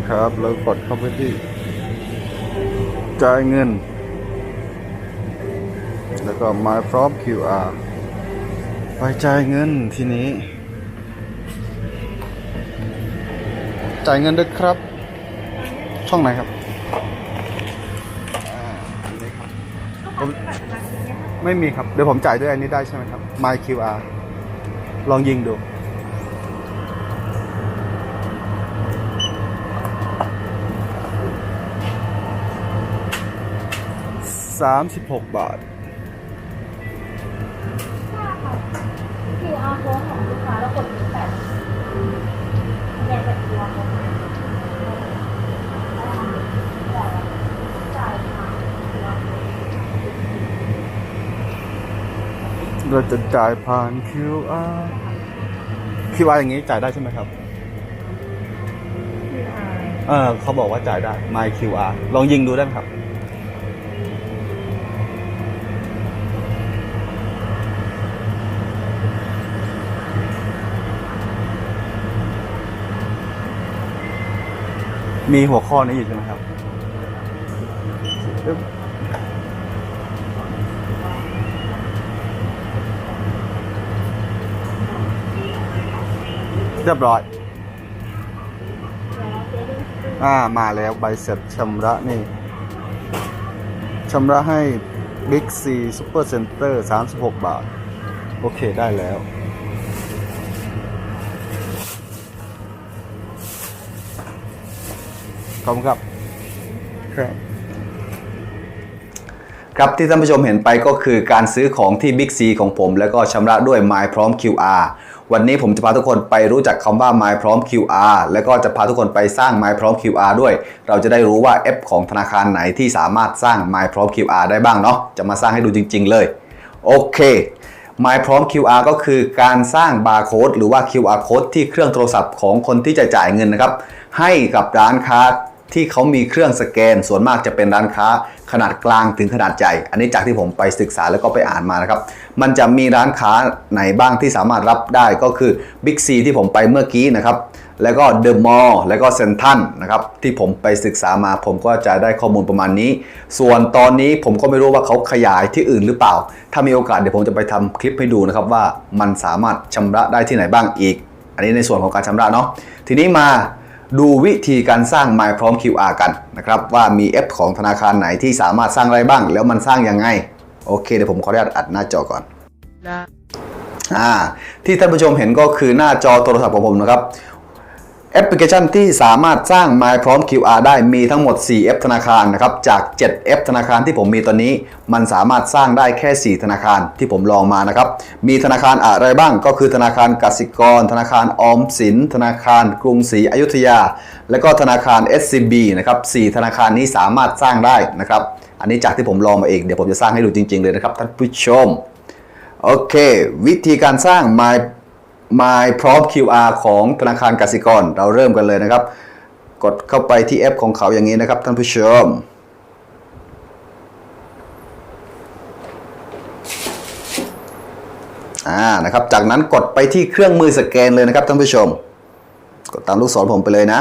นะครับ แล้วกดเข้าไปที่จ่ายเงิน แล้วก็มาพร้อม QR ไปจ่ายเงินทีนี้ จ่ายเงินด้วยครับ ช่องไหนครับผมไม่มีครับ เดี๋ยวผมจ่ายด้วยอันนี้ได้ใช่ไหมครับ My QR ลองยิงดู สามสิบหกบาทคือเอาโค้ดของลูกค้าแล้วกดแปดแยกแบบตัวจ่ายค่ะเราจะจ่ายผ่าน QR QR อย่างนี้จ่ายได้ใช่ไหมครับ เออเขาบอกว่าจ่ายได้ My QR ลองยิงดูได้ไหมครับ มีหัวข้อนี้อยู่ใช่ไหมครับเรียบร้อย อ่า มาแล้วใบเสร็จชำระนี่ ชำระให้ Big C Super Center 36 บาท โอเคได้แล้ว ขอบคุณครับ ครับครับที่ท่านผู้ชมเห็นไปก็คือการซื้อของที่ Big C ของผม แล้วก็ชำระด้วย My พร้อม QR วันนี้ผมจะพาทุกคนไปรู้จักคำว่า My พร้อม QR แล้วก็จะพาทุกคนไปสร้าง My พร้อม QR ด้วย เราจะได้รู้ว่าแอปของธนาคารไหนที่สามารถสร้าง My พร้อม QR ได้บ้างเนาะจะมาสร้างให้ดูจริง ๆ เลย โอเค My พร้อม QR ก็คือการสร้างบาร์โค้ดหรือว่า QR code ที่เครื่องโทรศัพท์ของคนที่จะจ่ายเงินนะครับ ให้กับร้านค้าที่เขามีเครื่องสแกน ส่วนมากจะเป็นร้านค้าขนาดกลางถึงขนาดใหญ่ อันนี้จากที่ผมไปศึกษาแล้วก็ไปอ่านมานะครับ มันจะมีร้านค้าไหนบ้างที่สามารถรับได้ก็คือ Big C ที่ผมไปเมื่อกี้นะครับ แล้วก็เดอะมอลล์แล้วก็เซนทันนะครับที่ผมไปศึกษามาผมก็จะได้ข้อมูลประมาณนี้ ส่วนตอนนี้ผมก็ไม่รู้ว่าเขาขยายที่อื่นหรือเปล่า ถ้ามีโอกาสเดี๋ยวผมจะไปทำคลิปให้ดูนะครับว่ามันสามารถชำระได้ที่ไหนบ้างอีก อันนี้ในส่วนของการชำระเนาะทีนี้มาดูวิธีการสร้าง My พร้อม QR กันนะครับว่ามีแอปของธนาคารไหนที่สามารถสร้างอะไรบ้าง แล้วมันสร้างยังไง โอเคเดี๋ยวผมขออนุญาตอัดหน้าจอก่อนอ่าที่ท่านผู้ชมเห็นก็คือหน้าจอโทรศัพท์ของผมนะครับ แอปพลิเคชันที่สามารถสร้าง My พร้อม QR ได้มีทั้งหมด 4 แอปธนาคารนะครับ จาก 7 แอปธนาคารที่ผมมีตอนนี้ มันสามารถสร้างได้แค่ 4 ธนาคารที่ผมลองมานะครับ มีธนาคารอะไรบ้างก็คือธนาคารกสิกร ธนาคารออมสิน ธนาคารกรุงศรีอยุธยา และก็ธนาคาร SCB นะครับ 4 ธนาคารนี้สามารถสร้างได้นะครับ อันนี้จากที่ผมลองมาเอง เดี๋ยวผมจะสร้างให้ดูจริง ๆ เลยนะครับท่านผู้ชม โอเค วิธีการสร้าง My My พร้อม QR ของธนาคารกสิกร เราเริ่มกันเลยนะครับ กดเข้าไปที่แอปของเขาอย่างนี้นะครับท่านผู้ชมอ่านะครับ จากนั้นกดไปที่เครื่องมือสแกนเลยนะครับท่านผู้ชม กดตามลูกศรผมไปเลยนะ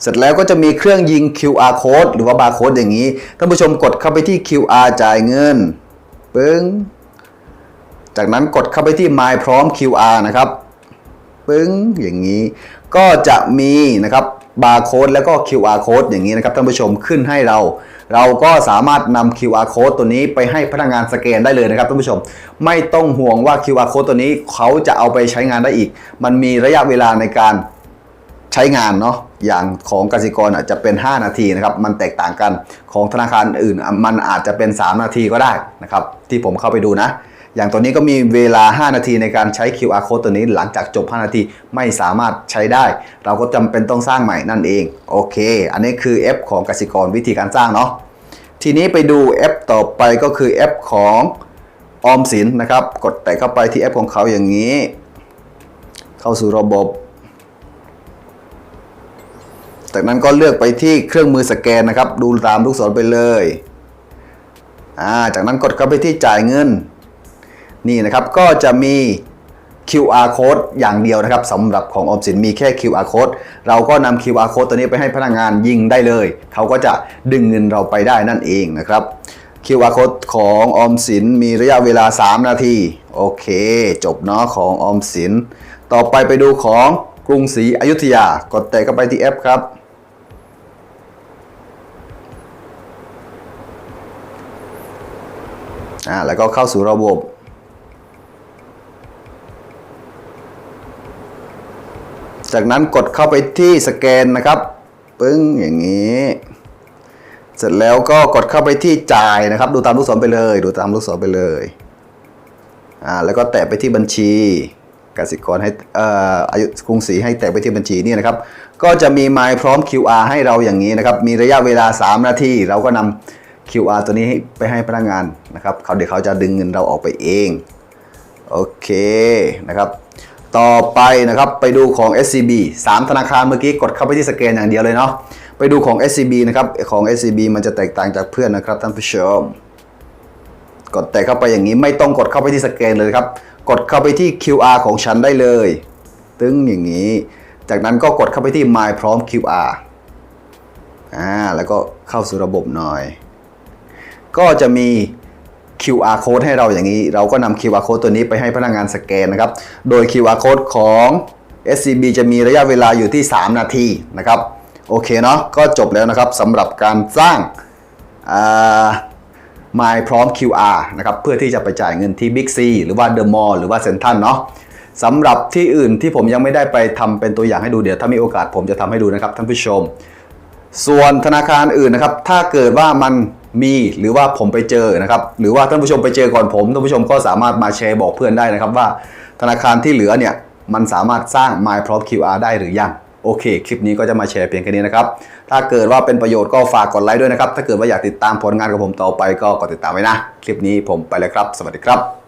เสร็จแล้วก็จะมีเครื่องยิง QR code หรือว่า barcode อย่างนี้ท่านผู้ชมกดเข้าไปที่ QR จ่ายเงินปึ้ง จากนั้นกดเข้าไปที่ My พร้อม QR นะครับปึ้งอย่างนี้ก็จะมีนะครับบาร์โค้ดแล้วก็ QR code อย่างนี้นะครับท่านผู้ชมขึ้นให้เรา เราก็สามารถนำ QR code ตัวนี้ไปให้พนักงานสแกนได้เลยนะครับท่านผู้ชม ไม่ต้องห่วงว่า QR code ตัวนี้เขาจะเอาไปใช้งานได้อีก มันมีระยะเวลาในการใช้งานเนาะอย่างของกสิกรอะจะเป็น 5 นาทีนะครับมันแตกต่างกันของธนาคารอื่น มันอาจจะเป็น 3 นาทีก็ได้นะครับที่ผมเข้าไปดูนะ อย่างตัวนี้ก็มีเวลา 5 นาทีในการใช้ QR code ตัวนี้หลังจากจบ 5 นาทีไม่สามารถใช้ได้ เราก็จำเป็นต้องสร้างใหม่นั่นเอง โอเค อันนี้คือแอปของกสิกรวิธีการสร้างเนาะทีนี้ไปดูแอปต่อไปก็คือแอปของออมสินนะครับ กดแต่เข้าไปที่แอปของเขาอย่างนี้ เข้าสู่ระบบ จากนั้นก็เลือกไปที่เครื่องมือสแกนนะครับ ดูตามลูกศรไปเลยอ่าจากนั้นกดเข้าไปที่จ่ายเงิน นี่นะครับก็จะมี QR code อย่างเดียวนะครับสำหรับของออมสินมีแค่ QR code เราก็นำ QR code ตัวนี้ไปให้พนักงานยิงได้เลย เขาก็จะดึงเงินเราไปได้นั่นเองนะครับ QR code ของออมสินมีระยะเวลา 3 นาที โอเค จบเนาะของออมสิน ต่อไปไปดูของกรุงศรีอยุธยา กดแตะเข้าไปที่แอปครับ อ่าแล้วก็เข้าสู่ระบบ จากนั้นกดเข้าไปที่สแกนนะครับปึ้งอย่างนี้ เสร็จแล้วก็กดเข้าไปที่จ่ายนะครับ ดูตามลูกศรไปเลย ดูตามลูกศรไปเลยอ่าแล้วก็แตะไปที่บัญชีกสิกรให้เอ่ออายุกรุงศรีให้แตะไปที่บัญชีนี่นะครับ ก็จะมี My พร้อม QR ให้เราอย่างนี้นะครับ มีระยะเวลา 3 นาที เราก็นำ QR ตัวนี้ไปให้พนักงานนะครับเขาเดี๋ยวเขาจะดึงเงินเราออกไปเอง โอเคนะครับ ต่อไปนะครับไปดูของ SCB 3 ธนาคารเมื่อกี้กดเข้าไปที่สแกนอย่างเดียวเลยเนาะไปดูของ SCB นะครับของ SCB มันจะแตกต่างจากเพื่อนนะครับท่านผู้ชมกดแต่เข้าไปอย่างนี้ไม่ต้องกดเข้าไปที่สแกนเลยครับ กดเข้าไปที่ QR ของฉันได้เลย ตึ้งอย่างนี้ จากนั้นก็กดเข้าไปที่ My พร้อม QR อ่าแล้วก็เข้าสู่ระบบหน่อย ก็จะมี QR code ให้เราอย่างนี้ เราก็นำ QR code ตัวนี้ไปให้พนักงานสแกนนะครับ โดย QR code ของ SCB จะมีระยะเวลาอยู่ที่ 3 นาทีนะครับ โอเคเนาะก็จบแล้วนะครับสำหรับการสร้างอ่า My พร้อม QR นะครับเพื่อที่จะไปจ่ายเงินที่ Big C หรือว่า The Mall หรือว่า Central เนาะสำหรับที่อื่นที่ผมยังไม่ได้ไปทำเป็นตัวอย่างให้ดูเดี๋ยวถ้ามีโอกาสผมจะทำให้ดูนะครับท่านผู้ชม ส่วนธนาคารอื่นนะครับถ้าเกิดว่ามัน มีหรือว่าผมไปเจอนะครับ หรือว่าท่านผู้ชมไปเจอก่อนผมท่านผู้ชมก็สามารถมาแชร์บอกเพื่อนได้นะครับว่า ธนาคารที่เหลือเนี่ยมันสามารถสร้าง My พร้อม QR ได้หรือยังโอเค คลิปนี้ก็จะมาแชร์เพียงแค่นี้นะครับ ถ้าเกิดว่าเป็นประโยชน์ก็ฝากกดไลค์ด้วยนะครับ ถ้าเกิดว่าอยากติดตามผลงานของผมต่อไปก็กดติดตามไว้นะ คลิปนี้ผมไปแล้วครับ สวัสดีครับ